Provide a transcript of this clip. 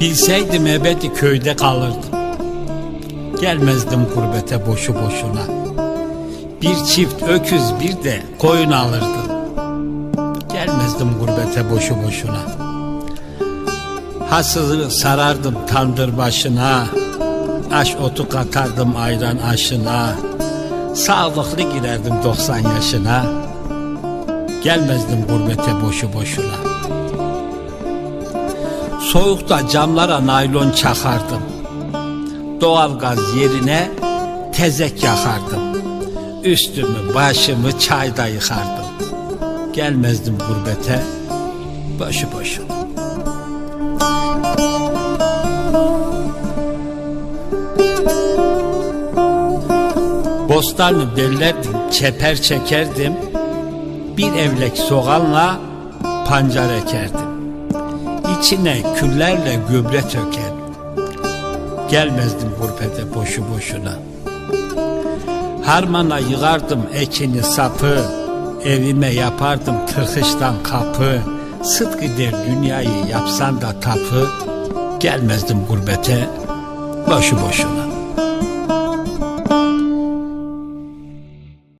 Bilseydim ebedi köyde kalırdım. Gelmezdim gurbete boşu boşuna. Bir çift öküz bir de koyun alırdım. Gelmezdim gurbete boşu boşuna. Hasızı sarardım tandır başına. Aş otu katardım ayran aşına. Sağlıklı girerdim 90 yaşına. Gelmezdim gurbete boşu boşuna. Soğukta camlara naylon çakardım. Doğalgaz yerine tezek yakardım. Üstümü başımı çayda yıkardım. Gelmezdim gurbete boşu boşuna. Bostanı bellerdim, çeper çekerdim. Bir evlek soğanla pancar ekerdim. İçine küllerle gübre tökerdim. Gelmezdim gurbete boşu boşuna. Harmana yığardım ekini sapı, evime yapardım tırkıştan kapı. Sıdkı der dünyayı yapsan da tapı, gelmezdim gurbete boşu boşuna.